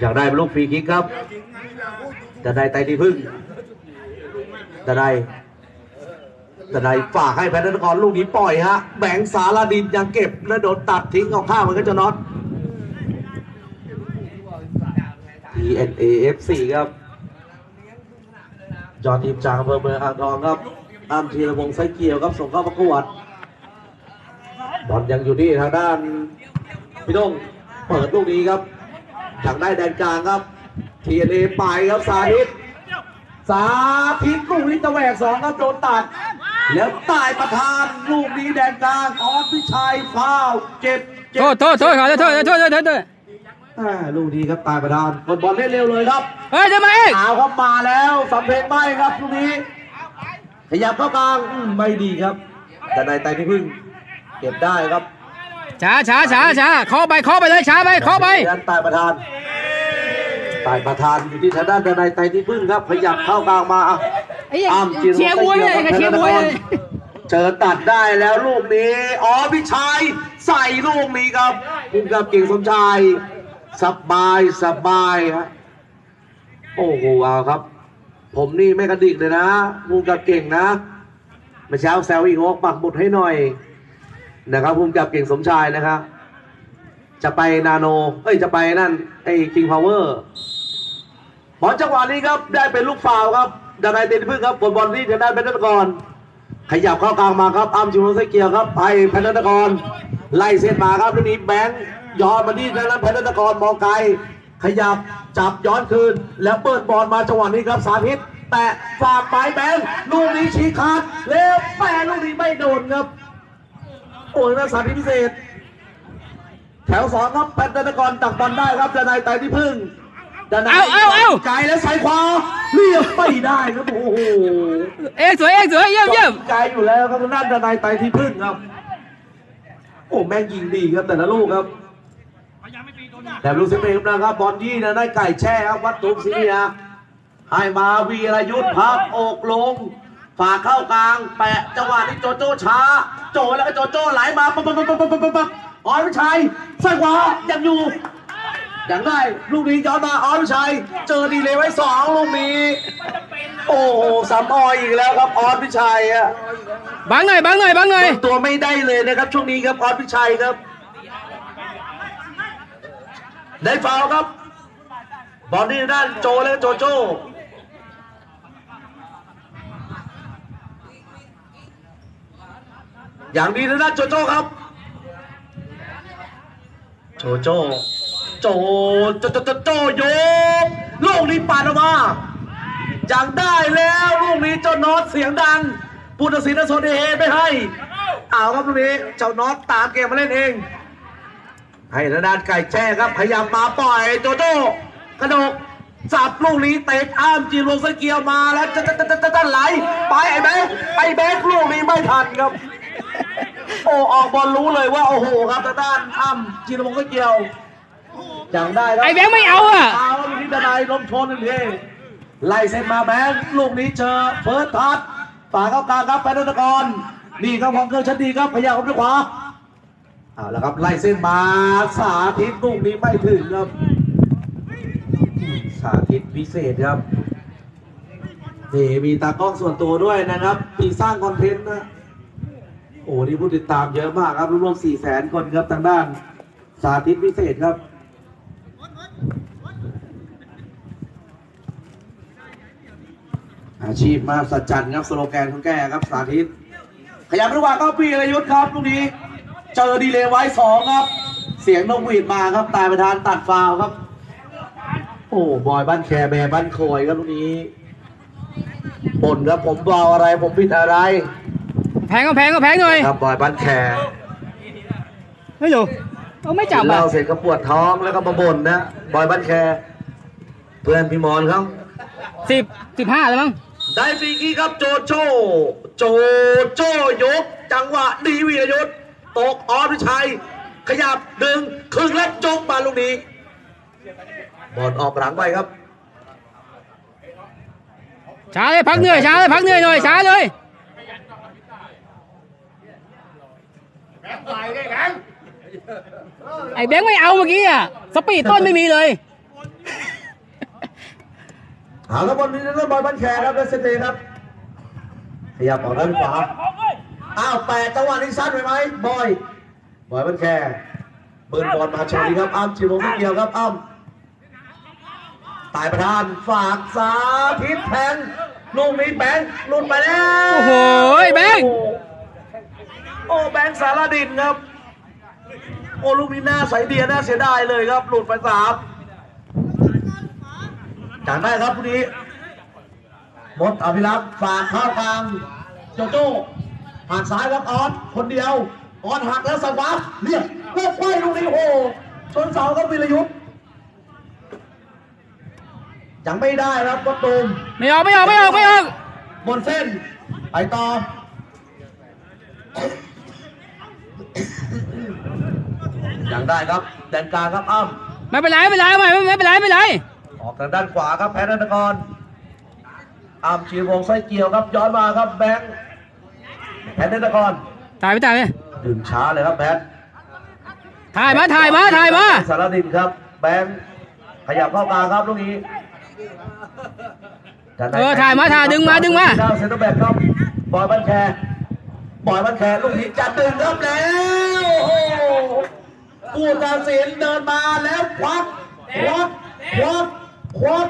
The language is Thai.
อยากได้ลูกฟรีคิกครับ จะได้ไตรที่พึ่ง จะได้จะได้ฝากให้แพทย์นครลูกนี้ปล่อยฮะ แบงสารดินยังเก็บแล้วโดนตัดทิ้งออกข้างมือนกันเจะน็อต TNA FC ครับ จอห์นอิมจากอำเภอเมืองอ่างทองครับอ้ามธีรวงไซเกียวครับ ส่งเข้าประกวดบอลยังอยู่ที่ทางด้าน พี่ต้องเปิดลูกนี้ครับอยากได้แดนกลางครับ TNA ไปครับสาธิต สาธิตลูกนี้ตะแหวกสองครับโดนตัด แล้วตายประธานลูกนี้แดนกลางออสพิชัยฟาวล์เจ็บเจ็บโทษโทษโทษขอโทษโทษโทษโทษโทษโทษอ่าลูกนี้ครับตายประธานกดบอลได้เร็วเลยครับเฮ้ยเดี๋ยวมาเองเอาครับมาแล้วสำเพ็งไม่ครับลูกนี้ขยับเข้ากลางอืมไม่ดีครับ แต่ในไตรที่พึ่งเก็บได้ครับ ช้าช้าช้าช้าเคาะไปเคาะไปเลยช้าไปเคาะไปด้านตายประธานตายประธานอยู่ที่ทางด้านในไตรที่พึ่งครับขยับเข้ากลางมาอะไอ้เหี้ยอ้ามจิรเชียร์มวยเลยเชียร์มวยเลยเจอตัดได้แล้วลูกนี้ อ๋อพี่ชัยใส่ลูกนี้ครับคุณกับเก่งสมชายสบายสบายฮะโอ้โหเอาครับ ผมนี่ไม่กระดิกเลยนะภูมิกับเก่งนะเมื่อเช้าแซวอีกโอกปักหมุดให้หน่อย นะครับภูมิกับเก่งสมชายนะครับ จะไปนาโนเอ้ยจะไปนั่นไอ้คิงพาวเวอร์บอลจังหวะนี้ครับได้เป็นลูกฟาวครับดานายเดนพึ่งครับบอลบอลที่จะได้เป็นนักกรขยับเข้ากลางมาครับอ้ามจิโรไซเกียครับให้แพนธนกรไล่เส้นมาครับลูกนี้แบงค์ย้อนมาที่ทางด้านแพนธนกรมองไกลขยับจับย้อนคืน แล้วเปิดบอลมาจังหวะนี้ครับสาธิต แต่ฝากไปแบงค์ลูกนี้ชี้ขาดแล้วแปรลูกนี้ไม่โดนครับ โอ้ยนักสาธิตพิเศษ แถวสองครับแพทย์ธนกรตักบอลได้ครับดนายไตรที่พึ่งดนายเอาเอาเอาไกลแล้วสายขวาเรียบไม่ได้ครับโอ้โหเอ็กสวยเอ็กสวยเยี่ยมเยี่ยมไกลอยู่แล้วครับทางด้านดนายไตรที่พึ่งครับ โอ้แม่งยิงดีครับแต่ละลูกครับแต่ลูกเซเปนนะครับบอลที่นะได้ไก่แช่ครับวัดตุ้มซีเนียให้มาวีรยุทธ์พับอกลง ฝากเข้ากลางแปะจังหวะที่โจโจ้ช้า โจแล้วก็โจโจ้ไหลมาปั๊บปั๊บปั๊บปั๊บปั๊บปั๊บปั๊บออยวิชัยใส่ขวายังอยู่อย่างได้ลูกนี้ย้อนมาออยวิชัย เจอดีเลยไว้สองลูกนี้โอ้โหสามออยอีกแล้วครับออสพิชัยอะบังหน่อยบังหน่อยบังหน่อยตัวไม่ได้เลยนะครับ ช่วงนี้ครับออสพิชัยครับ ได้ฟาวล์ครับ บอลที่ด้านโจและโจโจ อย่างดีนะด้านโจโจ้ครับ โจโจโจโจโจโจโจโยกลูกนี้ปาดออกมาอยังได้แล้วลูกนี้เจ้านอตเสียงดังผู้ตัดสินโซนเฮไม่ให้เอาครับลูกนี้เจ้านอตตามเกมมาเล่นเอง ให้ทางด้านไก่แจ้ครับพยายามมาปล่อยโจโจ้กระโดดสับลูกนี้เตะอ้ามจีนลงสเกียวมาแล้วจะจะจะจะจะไหลไปไอ้แบงค์ไอ้แบงค์ลูกนี้ไม่ทันครับ โอ้ออกบอลรู้เลยว่าโอ้โหครับทางด้านอ้ามจีนลงสเกียวอย่างได้ครับไอ้แบงค์ไม่เอาอะเอาลูกนี้ดนายลมชนหนึ่งทีไล่เส้นมาแบงค์ลูกนี้เจอเฟิร์สทัชฝาเข้ากลางครับแพทย์นกรนี่ครับของเครื่องชั้นดีครับพยายามเข้าไปขวาเอาละครับไล่เส้นมาสาธิตลูกนี้ไม่ถึงครับ สาธิตพิเศษครับนี่มีตากล้องส่วนตัวด้วยนะครับมีสร้างคอนเทนต์นะ โอ้นี่ผู้ติดตามเยอะมากครับรวมๆสี่แสนคนครับทางด้านสาธิตพิเศษครับอาชีพมาสัจจันครับสโลแกนของแกครับสาธิต ขยับระหว่างก็ปีรยุทธ์ครับลูกนี้ เจอดีเลย์ไว้สองครับ เสียงนกหวีดมาครับตายประธานตัดฟาวล์ครับ โอ้บอยบ้านแคร์แม่บ้านโคอยครับลูกนี้บ่นครับผมเบาอะไรผมผิดอะไร แพงก็แพงก็แพงหน่อยครับบอยบ้านแคร์เฮ้ยโหเอาไม่จับกินเหอะล้าเสร็จก็ปวดท้องแล้วก็มาบ่นนะบอยบ้านแคร์เพื่อนพี่มอนเขาสิบสิบห้าแล้วมั้งได้ฟรีกี้ครับโจโจโจโจยก จังหวะดีวีรยุทธ์ตกออสวิชัย ขยับดึงครึ่งแล้วจกมาลูกนี้บอลออกหลังไปครับช้าเลยพักเหนื่อยช้าเลยพักเหนื่อยหน่อยช้าเลย ไอ้แบงค์ไม่เอาเมื่อกี้อะ สปีดต้นไม่มีเลยเอาแล้วบอลนี้เล่นบอลบันแคร์ครับเลสเตย์ครับขยับออกด้านขวาอ้าวแปดจังหวะนี้สั้นไปไหมบอยบอยบันแคร์เปิดบอลมาชนดีครับอ้ำจีวงไม่เกี่ยวครับอ้ำตายประธานฝากสาธิตแทงลูกนี้แบงค์หลุดไปแล้วโอ้โหแบงค์ โอ้แบงค์สารดินครับ โอ้ลูกนี้น่าใสเดียน่าเสียดายเลยครับ หลุดไปสามจากได้ครับผู้นี้มดอภิรักษ์ฝากเข้ากลางโจโจ้หักซ้ายครับออสคนเดียวออสหักแล้วสวัสดเรียกเลิกไขว้ลูกนี้โอ้โหชนเสาครับวิรยุทธ์ยังไม่ได้ครับก็ตูมไม่ออกไม่ออกไม่ออกไม่ออกบนเส้นไปต่อ ยังได้ครับแดนกลางครับอ้ำไม่เป็นไรไม่เป็นไรไม่ไม่เป็นไรไม่เป็นไรออกทางด้านขวาครับแพทย์นันทกรอ้ำชีวงไส้เกี่ยวครับย้อนมาครับแบงค์แพทย์นันทกรถ่ายไปถ่ายไปดึงช้าเลยครับแพทย์ถ่ายมาถ่ายมาถ่ายมาสารดินครับ แบงค์ขยับเข้ากลางครับลูกนี้เออถ่ายมาถ่ายดึงมาดึงมาเซนเตอร์แบ็คครับบอยบันแคร์ ปล่อยมันแขนลูกนี้จัดดึงครับแล้วโอ้โหผู้ตัดสินเดินมาแล้วควักควักควักควัก